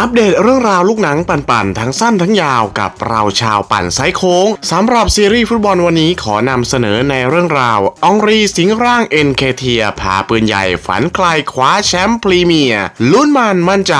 อัปเดตเรื่องราวลูกหนังปั่นๆ ทั้งสั้นทั้งยาวกับเราชาวปั่นไซโค้งสำหรับซีรีส์ฟุตบอลวันนี้ขอนำเสนอในเรื่องราวองรีสิงร่างเอ็นเคเทียพาปืนใหญ่ฝันไกลคว้าแชมป์พรีเมียร์ลุ้นมันมั่นใจ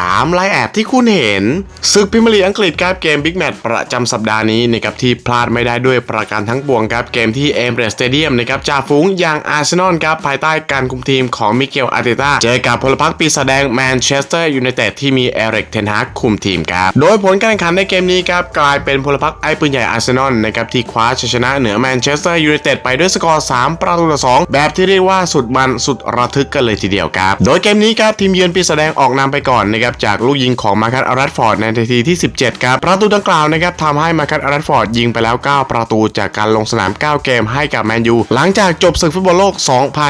ตามไลน์แอดที่คุณเห็นศึกพิมลีอังกฤษครับเกมบิ๊กแมตช์ประจำสัปดาห์นี้นะครับที่พลาดไม่ได้ด้วยประการทั้งปวงครับเกมที่เอมเรสเตเดียมนะครับจ่าฝูงอย่างอาร์เซนอลครับภายใต้การคุมทีมของมิเกลอาร์เตต้าเจอกับพลพรรคปีศาจแดงแมนเชสเตอร์ยูไนเต็ดที่มีเอริกเทนฮากคุมทีมครับ โดยผลการแข่งขันในเกมนี้ครับกลายเป็นพลพรรคไอ้ปืนใหญ่อาร์เซนอลนะครับที่คว้าชัยชนะเหนือแมนเชสเตอร์ยูไนเต็ดไปด้วยสกอร์ 3 ประตูต่อ 2 แบบที่เรียกว่าสุดมันสุดระทึกกันเลยทีเดียวครับ โดยเกมนี้ครับทีมเยือนปีศาจแดงออกนำไปก่อนนะครับจากลูกยิงของมาคัสอารัตฟอร์ดในนาทีที่ 17 ครับ ประตูดังกล่าวนะครับทำให้มาคัสอารัตฟอร์ดยิงไปแล้ว 9 ประตูจากการลงสนาม 9 เกมให้กับแมนยูหลังจากจบศึกฟุตบอลโลก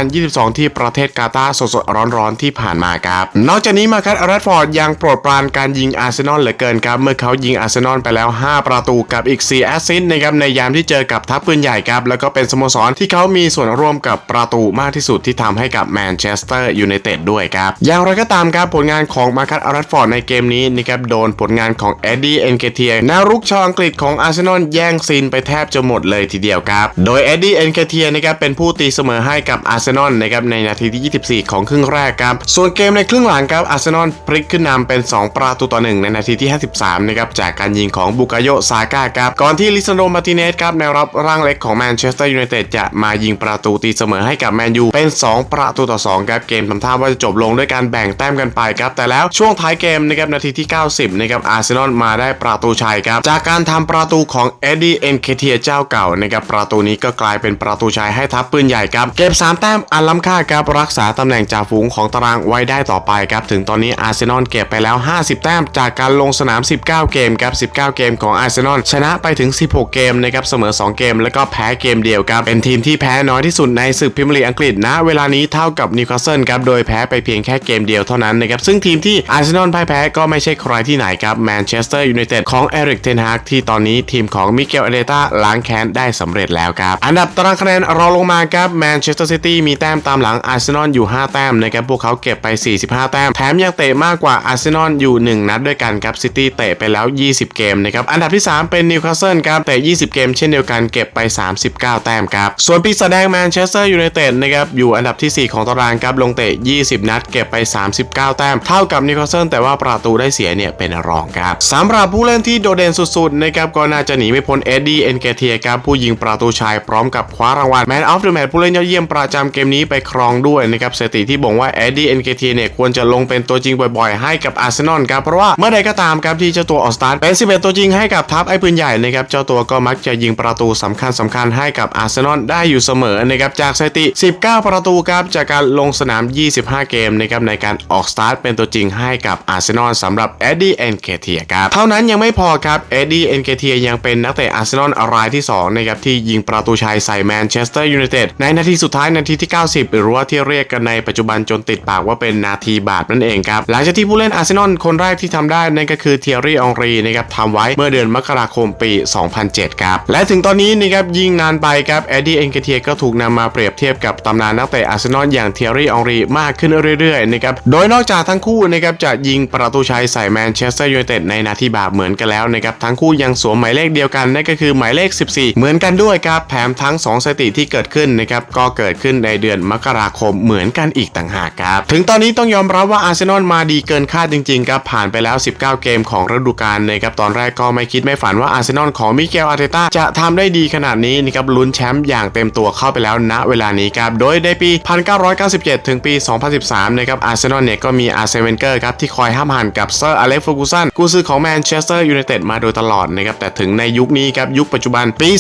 2022 ที่ประเทศกาตาร์สดๆร้อนๆที่ผ่านมาครับนอกจากนี้มาคัสอารัตฟอร์ดยังปรดปรานการยิงอาร์เซนอลเหลือเกินครับเมื่อเขายิงอาร์เซนอลไปแล้ว 5 ประตูกับอีก 4 แอสซิสต์นะครับในยามที่เจอกับทัพปืนใหญ่ครับแล้วก็เป็นสโมสรที่เขามีส่วนร่วมกับประตูมากที่สุดที่ทำให้กับแมนเชสเตอร์ยูไนเต็ดด้วยครับอย่างไรก็ตามครับผลงานของมาคัสอารัตฟอร์ดในเกมนี้นะครับโดนผลงานของเอ็ดดี้เอ็นเกเทียแนวรุกชาวอังกฤษของอาร์เซนอลแย่งซีนไปแทบจะหมดเลยทีเดียวครับโดยเอ็ดดี้เอ็นเกเทียนะครับเป็นผู้ตีเสมอให้กับอาร์เซนอลนะครับในนาทีที่ 24 ของครึ่งแรกครับส่วนเกมในครึ่งหลังครับอาร์เซนอลพลิกขึ้นนำเป็น2 ประตูต่อ1ในนาทีที่ 53 นะครับ จากการยิงของบุกาโยซาก้าครับ ก่อนที่ลิซานโดมาร์ติเนสครับแนวรับร่างเล็กของแมนเชสเตอร์ยูไนเต็ดจะมายิงประตูตีเสมอให้กับแมนยูเป็น 2 ประตูต่อ 2 ครับ เกมทำท่าว่าจะจบลงด้วยการแบ่งแต้มกันไปครับ แต่แล้วช่วงท้ายเกมนะครับนาทีที่ 90 นะครับอาร์เซนอลมาได้ประตูชัยครับ จากการทำประตูของเอ็ดดี้เอ็นเคเทียเจ้าเก่านะครับประตูนี้ก็กลายเป็นประตูชัยให้ทัพปืนใหญ่ครับเก็บ3แต้มอันล้ำค่าครับรักษาตำแหน่งจ่าฝูงของตารางไว้ได้ต่อไปครับถึงตอนนี้อาร์เซนอลเก็บไปแล้ว50 แต้มจากการลงสนาม 19 เกมครับ 19 เกมของอาร์เซนอลชนะไปถึง 16 เกมนะครับเสมอ 2 เกม แล้วก็แพ้เกมเดียวครับ เป็นทีมที่แพ้น้อยที่สุดในศึกพรีเมียร์ลีกอังกฤษณเวลานี้เท่ากับนิวคาสเซิลครับโดยแพ้ไปเพียงแค่เกมเดียวเท่านั้นนะครับซึ่งทีมที่อาร์เซนอลพ่ายแพ้ก็ไม่ใช่ใครที่ไหนครับแมนเชสเตอร์ยูไนเต็ดของเอริกเทนฮากที่ตอนนี้ทีมของมิเกลเอเดต้าล้างแค้นได้สำเร็จแล้วครับอันดับตารางคะแนนรอลงมาครับแมนเชสเตอร์ซิตี้มีแต้มตามหลังอาร์เซนอลอยู่ 5 แต้มนะครับพวกเขาเก็บไป 45 แต้มแถมยังเตะมากกว่าอาร์เซนอลอยู่ 1 นัดด้วยกันครับซิตี้เตะไปแล้ว 20 เกมนะครับอันดับที่ 3 เป็นนิวคาสเซิลครับเตะ 20 เกมเช่นเดียวกันเก็บไป 39 แต้มครับส่วนปีศาจแดงแมนเชสเตอร์ยูไนเต็ดนะครับอยู่อันดับที่ 4 ของตารางครับลงเตะ 20 นัด เก็บไป 39 แต้ม เท่ากับนิวคาสเซิลแต่ว่าประตูได้เสียเนี่ยเป็นรองครับสำหรับผู้เล่นที่โดดเด่นสุดๆนะครับก็น่าจะหนีไม่พ้นเอ็ดดี้เอ็นเกเทียครับผู้ยิงประตูชายพร้อมกับคว้ารางวัลแมนออฟเดอะแมตช์ผู้เล่นยอดเยี่ยมประจำเกมนี้ไปครองด้วยนะครับสถิติที่บ่งว่าเอ็ดดี้เอ็นเกเทียเนี่ยควรจะลงเป็นตัวจริงบ่อยๆให้กับอาาร์เซนอลครับเพราะว่าเมื่อใดก็ตามครับที่เจ้าตัวออกสตาร์ทเป็น11ตัวจริงให้กับทัพไอ้ปืนใหญ่นะครับเจ้าตัวก็มักจะยิงประตูสำคัญสำคัญให้กับอาร์เซนอลได้อยู่เสมอนะครับจากสถิติ 19 ประตูครับจากการลงสนาม 25 เกมนะครับในการออกสตาร์ทเป็นตัวจริงให้กับอาร์เซนอลสำหรับเอ็ดดี้เอ็นเกเทียครับเท่านั้นยังไม่พอครับเอ็ดดี้เอ็นเกเทียยังเป็นนักเตะอาร์เซนอลรายที่2นะครับที่ยิงประตูชัยใส่แมนเชสเตอร์ยูไนเต็ดในนาทีสุดท้ายนาทีที่ 90 หรือว่าที่เรียกกันในปัจจุบันจนติดปากว่าเป็นนาทีบาปนั่นเองครับหลังจากที่ผู้เล่นอาร์เซนนอลคนแรกที่ทำได้นั่นก็คือเทียรี่องรีนะครับทำไว้เมื่อเดือนมกราคมปี 2007 ครับ และถึงตอนนี้นะครับยิงนานไปครับเอ็ดดี้เอ็นเกเทียก็ถูกนำมาเปรียบเทียบกับตำนานนักเตะอาร์เซนอลอย่างเทียรี่องรีมากขึ้นเรื่อยๆนะครับโดยนอกจากทั้งคู่นะครับจะยิงประตูชัยใส่แมนเชสเตอร์ยูไนเต็ดในนาทีบาปเหมือนกันแล้วนะครับทั้งคู่ยังสวมหมายเลขเดียวกันนั่นก็คือหมายเลข 14 เหมือนกันด้วยครับแถมทั้ง 2 สถิติที่เกิดขึ้นนะครับก็เกิดขึ้นในเดือนมกราคมเหมือนกันอีกต่างหากครับถึงตอนนี้ต้องยอมรับว่าอาร์เซนอลมาดีเกินคาดจริงๆครับผ่านไปแล้ว 19 เกมของฤดูกาลนะครับตอนแรกก็ไม่คิดไม่ฝันว่าอาร์เซนอลของมิเกลอาร์เตต้าจะทำได้ดีขนาดนี้นะครับลุ้นแชมป์อย่างเต็มตัวเข้าไปแล้วณเวลานี้ครับโดยในปี 1997 ถึงปี 2013 นะครับอาร์เซนอลเนี่ยก็มีอาร์เซนเวนเกอร์ครับที่คอยห้ามหันกับเซอร์อเล็กซ์เฟอร์กูสันกุนซือของแมนเชสเตอร์ยูไนเต็ดมาโดยตลอดนะครับแต่ถึงในยุคนี้ครับยุคปัจจุบันปี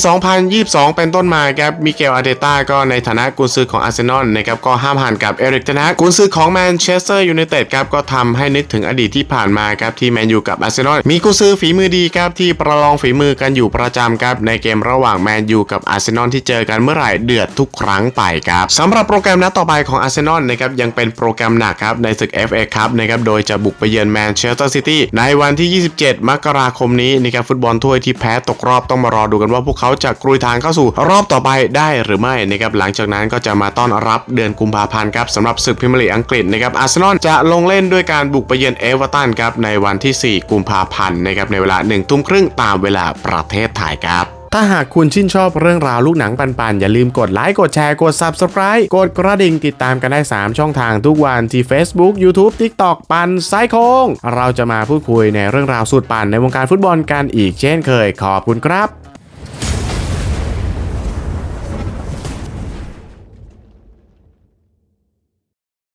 2022 เป็นต้นมาครับมิเกลอาร์เตต้าก็ในฐานะกุนซือของอาร์เซนอลนะครับก็ห้ามหันกับเอริกเทนฮากกุนซือของแมนเชสเตอร์ยูไนเต็ดครับก็ทำให้นึกถึงอดตที่ผ่านมาครับที่แมนยูกับอาร์เซนอลมีกุซือฝีมือดีครับที่ประลองฝีมือกันอยู่ประจำครับในเกมระหว่างแมนยูกับอาร์เซนอลที่เจอกันเมื่อไหร่เดือดทุกครั้งไปครับสำหรับโปรแกรมนัดต่อไปของอาร์เซนอลนะครับยังเป็นโปรแกรมหนักครับในศึก FA ครับนะครับโดยจะบุกไปเยือนแมนเชสเตอร์ซิตี้ในวันที่ 27 มกราคมนี้นะครับฟุตบอลถ้วยที่แพ้ตกรอบต้องมารอดูกันว่าพวกเขาจะกรุยทางเข้าสู่รอบต่อไปได้หรือไม่นะครับหลังจากนั้นก็จะมาต้อนรับเดือนกุมภาพันธ์ครับสำหรับศึกพรีเมียร์ลีกอังกฤษนะครับอาร์เซนอลจะลงเล่นด้วยการบุกไปเยือนเอเวอร์ตันครับในวันที่ 4 กุมภาพันธ์นะครับในเวลา1ทุ่มครึ่งตามเวลาประเทศไทยครับถ้าหากคุณชื่นชอบเรื่องราวลูกหนังปันๆ อย่าลืมกดไลค์ กดแชร์ กด Subscribe กดกระดิ่งติดตามกันได้ 3 ช่องทางทุกวันที่ Facebook YouTube TikTok ปันไซโคง เราจะมาพูดคุยในเรื่องราวสุดปันในวงการฟุตบอลกันอีกเช่นเคยขอบคุณครับ